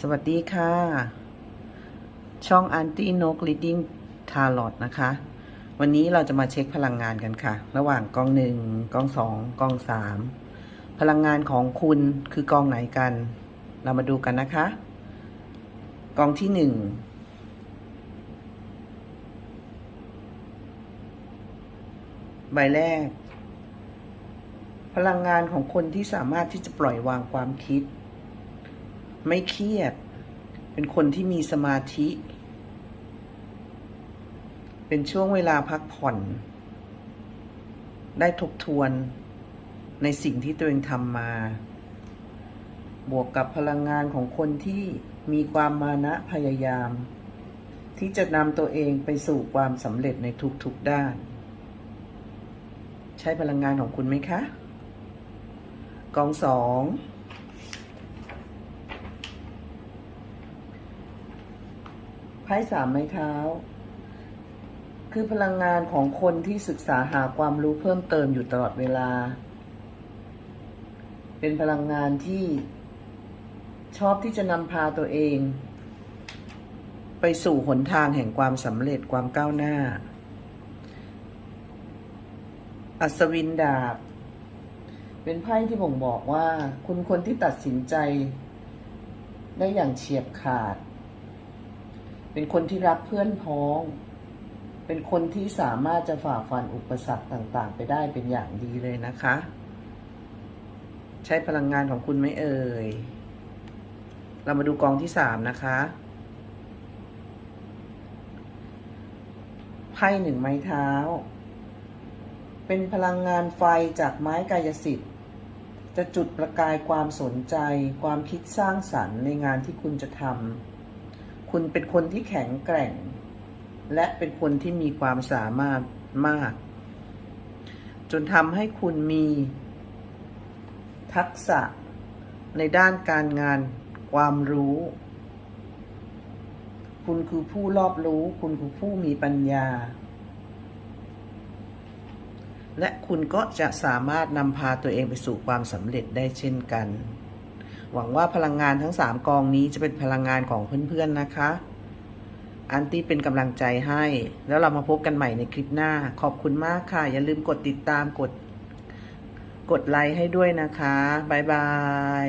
สวัสดีค่ะ ช่องอันตี้นก Reading Tarot นะคะ วันนี้เราจะมาเช็คพลังงานกันค่ะ ระหว่างกองหนึ่งกองสองกองสามพลังงานของคุณคือกองไหนกัน เรามาดูกันนะคะ กองที่หนึ่งใบแรก พลังงานของคนที่สามารถที่จะปล่อยวางความคิด ไม่เครียด เป็นคนที่มีสมาธิ เป็นช่วงเวลาพักผ่อน ได้ทบทวนในสิ่งที่ตัวเองทำมา บวกกับพลังงานของคนที่มีความมานะพยายาม ที่จะนำตัวเองไปสู่ความสำเร็จในทุกๆด้าน ใช่พลังงานของคุณไหมคะ กองสอง ไพ่สามไม้เท้า คือพลังงานของคนที่ศึกษาหาความรู้เพิ่มเติมอยู่ตลอดเวลา เป็นพลังงานที่ชอบที่จะนำพาตัวเอง ไปสู่หนทางแห่งความสำเร็จความก้าวหน้า อัศวินดาบ เป็นไพ่ที่บ่งบอกว่า คุณคนที่ตัดสินใจ ได้อย่างเฉียบขาด เป็นคนที่รักเพื่อนพ้อง เป็นคนที่สามารถจะฝ่าฟันอุปสรรคต่างๆ ไปได้เป็นอย่างดีเลยนะคะ ใช้พลังงานของคุณไม่เอ่ย เรามาดูกองที่สามนะคะไพ่หนึ่งไม้เท้า เป็นพลังงานไฟจากไม้กายสิทธิ์ จะจุดประกายความสนใจ ความคิดสร้างสรรค์ในงานที่คุณจะทำ คุณเป็นคนที่แข็งแกร่ง และเป็นคนที่มีความสามารถมาก จนทำให้คุณมีทักษะในด้านการงานความรู้ คุณคือผู้รอบรู้ คุณคือผู้มีปัญญา และคุณก็จะสามารถนำพาตัวเองไปสู่ความสำเร็จได้เช่นกัน หวังว่าพลังงานทั้งสามกองนี้จะเป็นพลังงานของเพื่อนๆนะคะ อันตี้เป็นกำลังใจให้ แล้วเรามาพบกันใหม่ในคลิปหน้า ขอบคุณมากค่ะ อย่าลืมกดติดตามกด กดไลค์ให้ด้วยนะคะ บ๊ายบาย